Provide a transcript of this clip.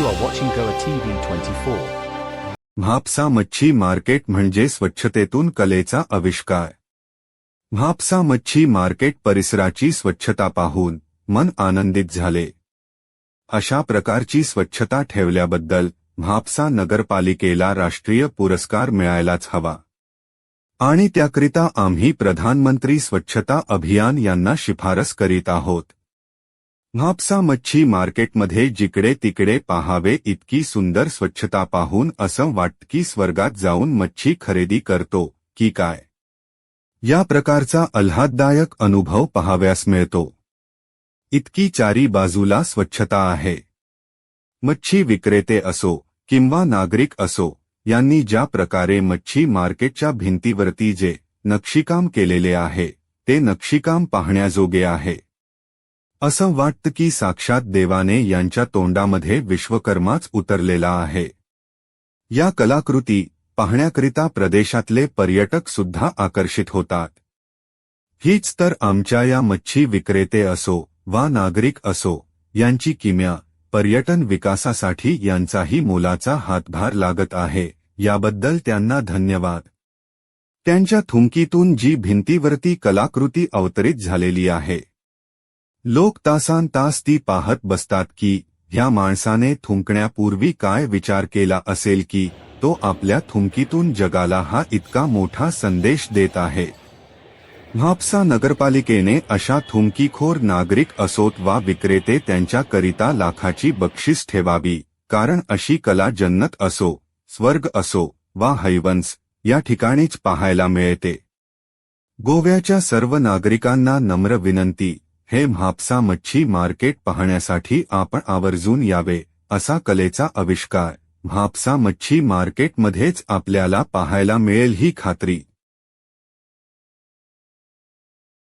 You are watching Goa TV 24. Mapusa मच्छी market म्हणजे स्वच्छतेतून कलेचा आविष्कार. म्हापसा मच्छी मार्केट परिसराची स्वच्छता पाहून मन आनंदित झाले. अशा प्रकारची स्वच्छता ठेवल्याबद्दल म्हापसा नगरपालिकेला राष्ट्रीय पुरस्कार मिळायलाच हवा. आणि त्याकरिता आम्ही प्रधानमंत्री स्वच्छता अभियान यांना शिफारस करीत आहोत. म्हापसा मच्छी मार्केटमध्ये जिकडे तिकडे पाहावे इतकी सुंदर स्वच्छता पाहून असं वाटकी स्वर्गात जाऊन मच्छी खरेदी करतो की काय? या प्रकारचा आल्हाददायक अनुभव पाहाव्यास मिळतो. इतकी चारी बाजूला स्वच्छता आहे. मच्छी विक्रेते असो किंवा नागरिक असो यांनी ज्या प्रकारे मच्छी मार्केटच्या भिंतीवरती जे नक्षीकाम केलेले आहे ते नक्षीकाम पाहण्याजोगे आहे. असं वाटतं की साक्षात देवाने यांच्या तोंडामध्ये विश्वकर्माच उतरलेला आहे. या कलाकृती पाहण्याकरिता प्रदेशातले पर्यटक सुद्धा आकर्षित होतात. हीच तर आमच्या या मच्छी विक्रेते असो वा नागरिक असो यांची किम्या पर्यटन विकासासाठी यांचाही मोलाचा हातभार लागत आहे याबद्दल त्यांना धन्यवाद. त्यांच्या थुंकीतून जी भिंतीवरती कलाकृती अवतरित झालेली आहे लोक तासान तास ती पाहत बसतात की ह्या माणसाने थुंकण्यापूर्वी काय विचार केला असेल की तो आपल्या थुंकीतून जगाला हा इतका मोठा संदेश देत आहे. म्हापसा नगरपालिकेने अशा थुंकीखोर नागरिक असोत वा विक्रेते त्यांच्याकरिता लाखाची बक्षीस ठेवावी कारण अशी कला जन्नत असो स्वर्ग असो वा हैवंस या ठिकाणीच पाहायला मिळते. गोव्याच्या सर्व नागरिकांना नम्र विनंती. हे म्हापसा मच्छी मार्केट पाहण्यासाठी आपण आवर्जून यावे असा कलेचा आविष्कार. म्हापसा मच्छी मार्केटमध्येच आपल्याला पाहायला मिळेल ही खात्री.